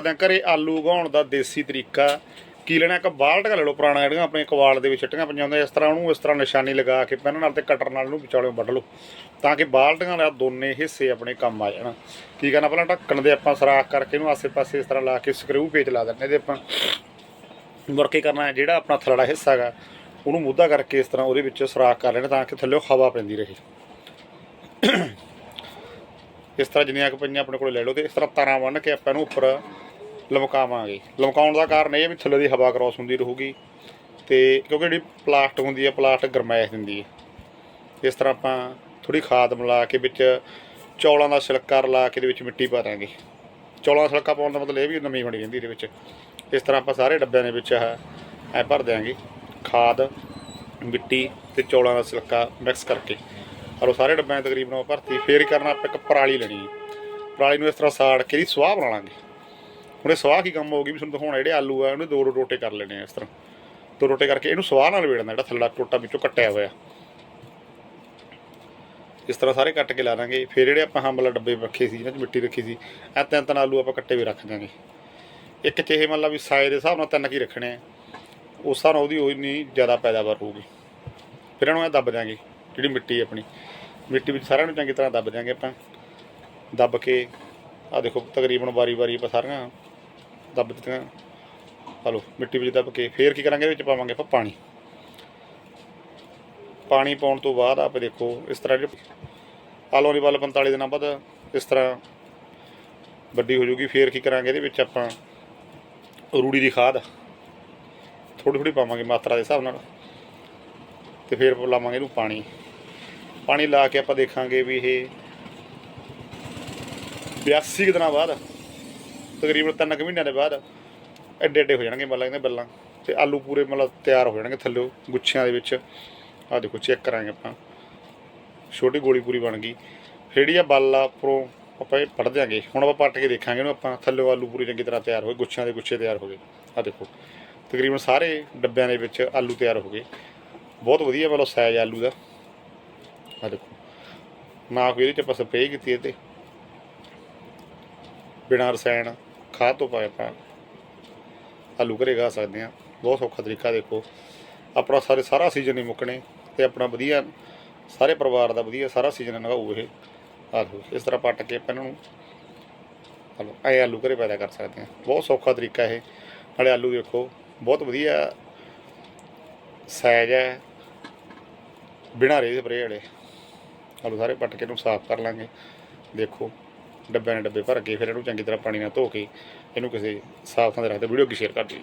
ਤਾਂ ਘਰੇ ਆਲੂ ਉਗਾਉਣ ਦਾ ਦੇਸੀ ਤਰੀਕਾ। ਕੀ ਲੈਣਾ ਇੱਕ ਬਾਲਟਾ ਲੈ ਲਓ ਪੁਰਾਣਾ, ਜਿਹੜੀਆਂ ਆਪਣੇ ਕਵਾੜ ਦੇ ਵਿੱਚ ਛੱਟੀਆਂ ਪਈਆਂ ਹੁੰਦੀਆਂ, ਇਸ ਤਰ੍ਹਾਂ ਉਹਨੂੰ ਇਸ ਤਰ੍ਹਾਂ ਨਿਸ਼ਾਨੀ ਲਗਾ ਕੇ ਪੈਨ ਨਾਲ ਤੇ ਕਟਰ ਨਾਲ ਉਹਨੂੰ ਵਿਚਾਲਿਓਂ ਵੱਢ ਲਓ, ਤਾਂ ਕਿ ਬਾਲਟੀਆਂ ਦਾ ਦੋਨੇ ਹਿੱਸੇ ਆਪਣੇ ਕੰਮ ਆ ਜਾਣ। ਕੀ ਕਰਨਾ ਪਹਿਲਾਂ ਢੱਕਣ ਦੇ ਆਪਾਂ ਸਰਾਖ ਕਰਕੇ ਇਹਨੂੰ ਆਸੇ-ਪਾਸੇ ਇਸ ਤਰ੍ਹਾਂ ਲਾ ਕੇ ਸਕਰੂ ਪੇਚ ਲਾ ਦਿੰਦੇ ਇਹਦੇ ਆਪਾਂ। ਮੁੜ ਕੇ ਕਰਨਾ ਹੈ, ਜਿਹੜਾ ਆਪਣਾ ਥਲੜਾ ਹਿੱਸਾ ਹੈਗਾ, ਉਹਨੂੰ ਮੁੱਦਾ ਕਰਕੇ ਇਸ ਤਰ੍ਹਾਂ ਉਹਦੇ ਵਿੱਚ ਸਰਾਖ ਕਰ ਲੈਣਾ ਤਾਂ ਕਿ ਥੱਲੇ ਹਵਾ ਪੈਂਦੀ ਰਹੇ। ਇਸ ਤਰ੍ਹਾਂ ਜਿੰਨੀਆਂ ਕੁ ਪਈਆਂ ਆਪਣੇ ਕੋਲ ਲੈ ਲਓ ਤੇ ਇਸ ਤਰ੍ਹਾਂ ਤਾਰਾਂ ਬੰਨ੍ਹ ਕੇ ਆਪਾਂ ਇਹਨੂੰ ਉੱਪਰ ਲਮਕਾਵਾਂਗੇ। ਲਮਕਾਉਣ ਦਾ ਕਾਰਨ ਇਹ ਹੈ ਵੀ ਥੱਲੇ ਦੀ ਹਵਾ ਕ੍ਰਾਸ ਹੁੰਦੀ ਰਹੂਗੀ ਤੇ ਕਿਉਂਕਿ ਜਿਹੜੀ ਪਲਾਸਟਿਕ ਹੁੰਦੀ ਹੈ ਪਲਾਸਟਿਕ ਗਰਮੈਸ਼ ਦਿੰਦੀ ਹੈ। ਇਸ ਤਰ੍ਹਾਂ ਆਪਾਂ ਥੋੜੀ ਖਾਦ ਮਿਲਾ ਕੇ ਵਿੱਚ ਚੌਲਾਂ ਦਾ ਛਿਲਕਾ ਰਲਾ ਕੇ ਇਹਦੇ ਵਿੱਚ ਮਿੱਟੀ ਪਾ ਦਾਂਗੇ। ਚੌਲਾਂ ਦਾ ਛਿਲਕਾ ਪਾਉਣ ਦਾ ਮਤਲਬ ਇਹ ਵੀ ਨਮੀ ਬਣੀ ਰਹਿੰਦੀ ਇਹਦੇ ਵਿੱਚ। ਇਸ ਤਰ੍ਹਾਂ ਆਪਾਂ ਸਾਰੇ ਡੱਬਿਆਂ ਦੇ ਵਿੱਚ ਆਹ ਐ ਭਰ ਦਿਆਂਗੇ ਖਾਦ, ਮਿੱਟੀ ਤੇ ਚੌਲਾਂ ਦਾ ਛਿਲਕਾ ਮਿਕਸ ਕਰਕੇ। ਔਰ ਉਹ ਸਾਰੇ ਡੱਬਿਆਂ 'ਚ ਤਕਰੀਬਨ ਉਹ ਭਰਤੀ, ਫੇਰ ਹੀ ਕਰਨਾ ਆਪਾਂ ਇੱਕ ਪਰਾਲੀ ਲੈਣੀ ਹੈ। ਪਰਾਲੀ ਨੂੰ ਇਸ ਤਰ੍ਹਾਂ ਸਾੜ ਕੇ ਇਹਦੀ ਸੁਆਹ ਬਣਾ ਲਾਂਗੇ। ਹੁਣ ਇਹ ਸਵਾਹ ਕੀ ਕੰਮ ਹੋਊਗੀ ਵੀ ਤੁਹਾਨੂੰ ਦਿਖਾਉਣਾ ਜਿਹੜੇ ਆਲੂ ਆ, ਉਹਨੇ ਦੋ ਦੋ ਟੋਟੇ ਕਰ ਲੈਣੇ ਆ ਇਸ ਤਰ੍ਹਾਂ। ਦੋ ਟੋਟੇ ਕਰਕੇ ਇਹਨੂੰ ਸਵਾਹ ਨਾਲ ਵੇੜਨਾ, ਜਿਹੜਾ ਥੱਲਾ ਟੋਟਾ ਵਿੱਚੋਂ ਕੱਟਿਆ ਹੋਇਆ। ਇਸ ਤਰ੍ਹਾਂ ਸਾਰੇ ਕੱਟ ਕੇ ਲਾ ਦਾਂਗੇ। ਫਿਰ ਜਿਹੜੇ ਆਪਾਂ ਹੰਬਲਾ ਡੱਬੇ ਰੱਖੇ ਸੀ, ਜਿਹਨਾਂ 'ਚ ਮਿੱਟੀ ਰੱਖੀ ਸੀ, ਇਹ ਤਿੰਨ ਤਿੰਨ ਆਲੂ ਆਪਾਂ ਕੱਟੇ ਵੀ ਰੱਖ ਦਾਂਗੇ ਇੱਕ ਚੇਹੇ ਮੰਨ ਲਾ ਵੀ ਸਾਏ ਦੇ ਹਿਸਾਬ ਨਾਲ ਤਿੰਨ ਕੀ ਰੱਖਣੇ ਆ। ਉਸ ਹਿਸਾਬ ਨਾਲ ਉਹਦੀ ਉਹ ਨਹੀਂ ਜ਼ਿਆਦਾ ਪੈਦਾਵਾਰ ਹੋਊਗੀ। ਫਿਰ ਇਹਨੂੰ ਇਹ ਦੱਬ ਦਿਆਂਗੇ, ਜਿਹੜੀ ਮਿੱਟੀ ਆਪਣੀ। ਮਿੱਟੀ ਵਿੱਚ ਸਾਰਿਆਂ ਨੂੰ ਚੰਗੀ ਤਰ੍ਹਾਂ ਦੱਬ ਦਿਆਂਗੇ ਆਪਾਂ। ਦੱਬ ਕੇ ਆ ਦੇਖੋ ਤਕਰੀਬਨ ਵਾਰੀ ਵਾਰੀ ਆਪਾਂ ਸਾਰੀਆਂ ਦੱਬ ਦਿੱਤੀਆਂ। ਹਲੋ, ਮਿੱਟੀ ਵਿੱਚ ਦੱਬ ਕੇ ਫੇਰ ਕੀ ਕਰਾਂਗੇ? ਇਹਦੇ ਵਿੱਚ ਪਾਵਾਂਗੇ ਆਪਾਂ ਪਾਣੀ। ਪਾਣੀ ਪਾਉਣ ਤੋਂ ਬਾਅਦ ਆਪ ਦੇਖੋ, ਇਸ ਤਰ੍ਹਾਂ ਜਿਹੜੇ ਆਲੂਆਂ ਦੀ ਵੱਲ 45 ਦਿਨਾਂ ਬਾਅਦ ਇਸ ਤਰ੍ਹਾਂ ਵੱਡੀ ਹੋ ਜੂਗੀ। ਫੇਰ ਕੀ ਕਰਾਂਗੇ? ਇਹਦੇ ਵਿੱਚ ਆਪਾਂ ਰੂੜੀ ਦੀ ਖਾਦ ਥੋੜੀ ਥੋੜੀ ਪਾਵਾਂਗੇ ਮਾਤਰਾ ਦੇ ਹਿਸਾਬ ਨਾਲ। ਤੇ ਫੇਰ ਲਾਵਾਂਗੇ ਇਹਨੂੰ ਪਾਣੀ। ਪਾਣੀ ਲਾ ਕੇ ਆਪਾਂ ਦੇਖਾਂਗੇ ਵੀ ਇਹ 82 ਕੁ ਦਿਨਾਂ ਬਾਅਦ ਤਕਰੀਬਨ ਤਿੰਨ ਕੁ ਮਹੀਨਿਆਂ ਦੇ ਬਾਅਦ ਐਡੇ ਐਡੇ ਹੋ ਜਾਣਗੇ ਮਤਲਬ ਇਹਦੇ ਬੱਲਾਂ। ਤੇ ਆਲੂ ਪੂਰੇ ਮਤਲਬ ਤਿਆਰ ਹੋ ਜਾਣਗੇ ਥੱਲੇ ਗੁੱਛਿਆਂ ਦੇ ਵਿੱਚ। ਆ ਦੇਖੋ ਚੈੱਕ ਕਰਾਂਗੇ ਆਪਾਂ। ਛੋਟੀ ਗੋਲੀ ਪੂਰੀ ਬਣ ਗਈ। ਫਿਰ ਜਿਹੜੀ ਆ ਬੱਲ ਆ, ਉੱਪਰੋਂ ਆਪਾਂ ਇਹ ਪੜ ਦਿਆਂਗੇ। ਹੁਣ ਆਪਾਂ ਪੱਟ ਕੇ ਦੇਖਾਂਗੇ ਇਹਨੂੰ ਆਪਾਂ। ਥੱਲੇ ਆਲੂ ਪੂਰੀ ਚੰਗੀ ਤਰ੍ਹਾਂ ਤਿਆਰ ਹੋਏ ਗੁੱਛਿਆਂ ਦੇ ਗੁੱਛੇ ਤਿਆਰ ਹੋ ਗਏ। ਆ ਦੇਖੋ। ਤਕਰੀਬਨ ਸਾਰੇ ਡੱਬਿਆਂ ਦੇ ਵਿੱਚ ਆਲੂ ਤਿਆਰ ਹੋ ਗਏ। ਬਹੁਤ ਵਧੀਆ ਮਤਲਬ ਸਾਈਜ਼ ਆਲੂ ਦਾ। ਆ ਦੇਖੋ। ਨਾ ਕੋਈ ਇਹਦੇ ਚ ਆਪਾਂ ਸਪਰੇਅ ਕੀਤੀ ਇਹਤੇ ਬਿਨਾਂ ਰਸਾਇਣ। ਖਾਦ ਤੋਂ ਪਾਇਆ ਆਪਾਂ। ਆਲੂ ਘਰੇ ਗਾ ਸਕਦੇ ਆ ਬਹੁਤ ਸੌਖਾ ਤਰੀਕਾ ਦੇਖੋ। ਆਪਣਾ ਸਾਰੇ ਸਾਰਾ ਸੀਜ਼ਨ ਹੀ ਮੁੱਕਣੇ ਤੇ ਆਪਣਾ ਵਧੀਆ, ਸਾਰੇ ਪਰਿਵਾਰ ਦਾ ਵਧੀਆ ਸਾਰਾ ਸੀਜ਼ਨ ਲੰਘਾਊ ਇਹ। ਆਲੂ ਇਸ ਤਰ੍ਹਾਂ ਪੱਟ ਕੇ ਆਪਾਂ ਇਹਨਾਂ ਨੂੰ ਹਲੋ ਐ ਆਲੂ ਘਰੇ ਪੈਦਾ ਕਰ ਸਕਦੇ ਆ ਬਹੁਤ ਸੌਖਾ ਤਰੀਕਾ ਇਹ। ਨਾਲੇ ਆਲੂ ਦੇਖੋ, ਬਹੁਤ ਵਧੀਆ ਸਾਈਜ਼ ਹੈ। ਬਿਨਾਂ ਰੇ ਸਪਰੇਅ ਵਾਲੇ। ਆਲੂ ਸਾਰੇ ਪੱਟ ਕੇ ਇਹਨੂੰ ਸਾਫ਼ ਕਰ ਲਾਂਗੇ। ਦੇਖੋ। ਡੱਬਿਆਂ ਨੇ ਡੱਬੇ ਭਰ ਕੇ ਫਿਰ ਇਹਨੂੰ ਚੰਗੀ ਤਰ੍ਹਾਂ ਪਾਣੀ ਨਾਲ ਧੋ ਕੇ ਇਹਨੂੰ ਕਿਸੇ ਸਾਫ਼ ਥਾਂ ਤੇ ਰੱਖ ਦੇ ਵੀਡੀਓ ਕੀ ਸ਼ੇਅਰ ਕਰ ਦਿਓ